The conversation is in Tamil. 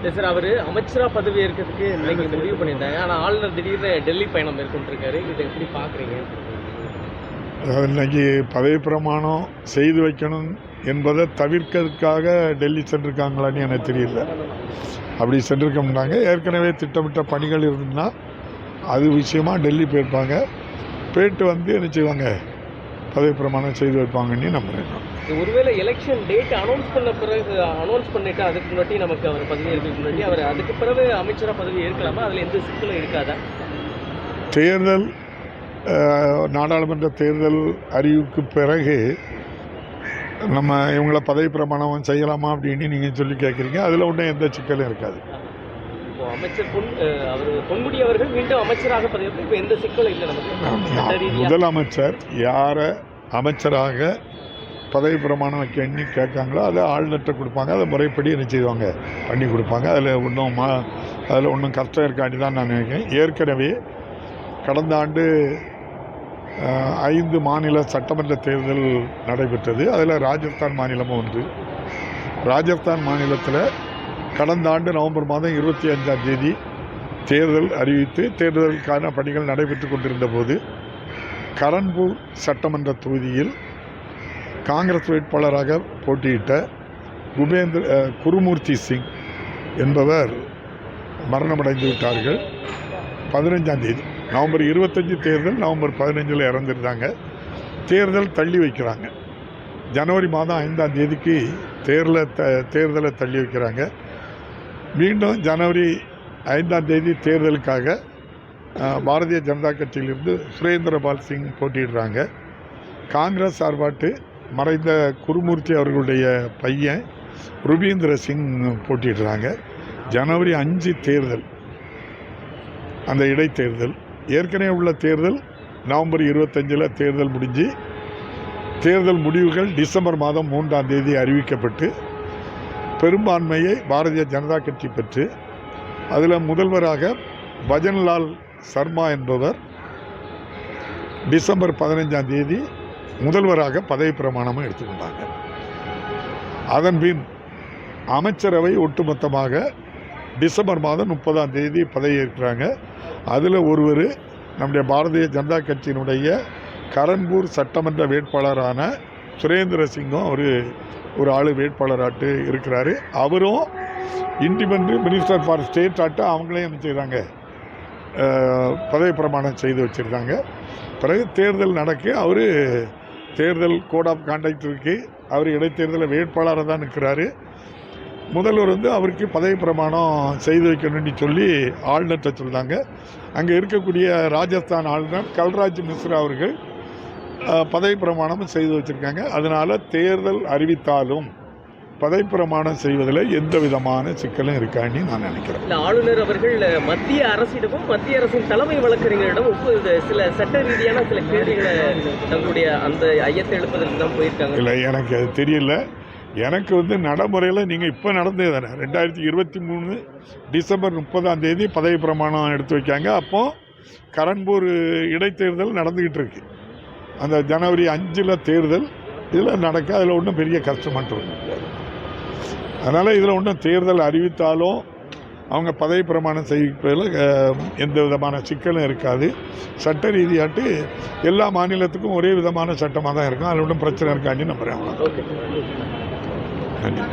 இல்லை சார் அவர் அமைச்சரா பதவி ஏற்கிறதுக்கு இன்னைக்கு முடிவு பண்ணியிருந்தாங்க. ஆனால் ஆளுநர் திடீர்னு டெல்லி பயணம் மேற்கொண்டிருக்காரு. இதை எப்படி பார்க்குறீங்க? அதாவது இன்னைக்கு பதவி பிரமாணம் செய்து வைக்கணும் என்பதை தவிர்க்கிறதுக்காக டெல்லி சென்றிருக்காங்களான்னு எனக்கு தெரியல. அப்படி சென்றிருக்கோம்னாங்க. ஏற்கனவே திட்டமிட்ட பணிகள் இருந்ததுன்னா அது விஷயமா டெல்லி போயிருப்பாங்க. போயிட்டு வந்து என்ன செய்வாங்க? பதவி பிரமாணம் செய்து வைப்பாங்கன்னு நம்புகிறேன். ஒருவேளை எலெக்ஷன் டேட் அனௌன்ஸ் பண்ண பிறகு அனௌன்ஸ் பண்ணிட்டு அதுக்கு முன்னாடி நமக்கு அவர் பதவி ஏற்கிறதுக்கு முன்னாடி அவர் அதுக்கு பிறகு அமைச்சரா பதவி ஏற்கலாமா? அதில் எந்த சிக்கலும் இருக்காதா? தேர்தல் நாடாளுமன்ற தேர்தல் அறிவுக்கு பிறகு நம்ம இவங்களை பதவி பிரமாணம் செய்யலாமா அப்படின்னு நீங்கள் சொல்லி கேட்குறீங்க அதில் ஒன்றும் எந்த சிக்கலும் இருக்காது. இப்போ அமைச்சர் பொன் அவர் பொன்முடி அவர்கள் மீண்டும் அமைச்சராக பதவி ஏற்க இப்போ எந்த சிக்கலும் இல்லை நமக்கு. முதலமைச்சர் யாரை அமைச்சராக பதவி பிரமாணம் வைக்கணும்னு கேட்காங்களோ அதை ஆளுநர்கிட்ட கொடுப்பாங்க அதை முறைப்படி என்ன செய்வாங்க? பண்ணி கொடுப்பாங்க. அதில் ஒன்றும் மா அதில் ஒன்றும் கஷ்டம் இருக்காண்டி தான் நான் நினைக்கிறேன். ஏற்கனவே கடந்த ஆண்டு ஐந்து மாநில சட்டமன்ற தேர்தல் நடைபெற்றது. அதில் ராஜஸ்தான் மாநிலமும் ஒன்று. ராஜஸ்தான் மாநிலத்தில் கடந்த ஆண்டு நவம்பர் மாதம் இருபத்தி அஞ்சாம் தேதி தேர்தல் அறிவித்து தேர்தலுக்கான பணிகள் நடைபெற்று கொண்டிருந்த போது கரன்பூர் சட்டமன்ற தொகுதியில் காங்கிரஸ் வேட்பாளராக போட்டியிட்ட குபேந்திர குருமூர்த்தி சிங் என்பவர் மரணமடைந்து விட்டார்கள். பதினஞ்சாம் தேதி நவம்பர் இருபத்தஞ்சி தேர்தல் நவம்பர் பதினஞ்சில் இறந்துருந்தாங்க. தேர்தல் தள்ளி வைக்கிறாங்க. ஜனவரி மாதம் ஐந்தாம் தேதிக்கு தேர்தலை த தேர்தலை தள்ளி வைக்கிறாங்க. மீண்டும் ஜனவரி ஐந்தாம் தேதி தேர்தலுக்காக பாரதிய ஜனதா கட்சியிலிருந்து சுரேந்திரபால் சிங் போட்டியிடுறாங்க. காங்கிரஸ் சார்பாட்டு மறைந்த குருமூர்த்தி அவர்களுடைய பையன் ருபீந்திர சிங் போட்டியிடுறாங்க. ஜனவரி அஞ்சு தேர்தல் அந்த இடைத்தேர்தல். ஏற்கனவே உள்ள தேர்தல் நவம்பர் இருபத்தஞ்சில் தேர்தல் முடிஞ்சு தேர்தல் முடிவுகள் டிசம்பர் மாதம் மூன்றாம் தேதி அறிவிக்கப்பட்டு பெரும்பான்மையை பாரதிய ஜனதா கட்சி பெற்று அதில் முதல்வராக பஜன்லால் சர்மா என்பவர் டிசம்பர் பதினைஞ்சாம் தேதி முதல்வராக பதவி பிரமாணமும் எடுத்துக்கொண்டாங்க. அதன்பின் அமைச்சரவை ஒட்டுமொத்தமாக டிசம்பர் மாதம் முப்பதாம் தேதி பதவியேற்கிறாங்க அதில் ஒருவர் நம்முடைய பாரதிய ஜனதா கட்சியினுடைய கரன்பூர் சட்டமன்ற வேட்பாளரான சுரேந்திர சிங்கும் அவர் ஒரு ஆள் வேட்பாளராட்டு இருக்கிறாரு. அவரும் இண்டிபெண்ட் மினிஸ்டர் ஃபார் ஸ்டேட் ஆட்டு அவங்களே என்ன செய்கிறாங்க பதவி பிரமாணம் செய்து வச்சுருக்காங்க. பிறகு தேர்தல் நடக்க அவர் தேர்தல் கோட் ஆஃப் கான்டாக்ட் இருக்கு. அவர் இடைத்தேர்தலில் வேட்பாளராக தான் நிற்கிறாரு முதல்வர் வந்து அவருக்கு பதவி பிரமாணம் செய்து வைக்கணும்னு சொல்லி ஆளுநர்கிட்ட சொல்கிறாங்க அங்கே இருக்கக்கூடிய ராஜஸ்தான் ஆளுநர் கல்ராஜ் மிஸ்ரா அவர்கள் பதவி பிரமாணம் செய்து வச்சுருக்காங்க. அதனால் தேர்தல் அறிவித்தாலும் பதவி பிரமாணம் செய்வதில் எந்த விதமான சிக்கலும் இருக்கான்னு நான் நினைக்கிறேன். ஆளுநர் அவர்கள் மத்திய அரசிடமும் மத்திய அரசின் தலைமை வழக்கறிஞரிடம் சில சட்ட ரீதியான சில கேள்விகளை தங்களுடைய அந்த ஐயத்தை எழுப்பதற்கு தான் போயிருக்காங்க. இல்லை எனக்கு அது தெரியல. எனக்கு வந்து நடைமுறையில் நீங்கள் இப்போ நடந்தது தானே? ரெண்டாயிரத்தி இருபத்தி மூணு டிசம்பர் முப்பதாம் தேதி பதவி பிரமாணம் எடுத்து வைக்காங்க. அப்போ கரன்பூர் இடைத்தேர்தல் நடந்துக்கிட்டு இருக்கு. அந்த ஜனவரி அஞ்சில் தேர்தல் இதில் நடக்க அதில் ஒன்றும் பெரிய ஒன்றும் இருக்காது அதனால் இதில் ஒன்றும் தேர்தல் அறிவித்தாலும் அவங்க பதவி பிரமாணம் செய்வதில் அஹ், எந்த விதமான சிக்கலும் இருக்காது. சட்ட ரீதியாட்டு எல்லா மாநிலத்துக்கும் ஒரே விதமான சட்டமாக தான் இருக்கும். அதில் ஒன்றும் பிரச்சனை இருக்கான்னு நம்புகிறேன் அவ்வளோ நன்றி.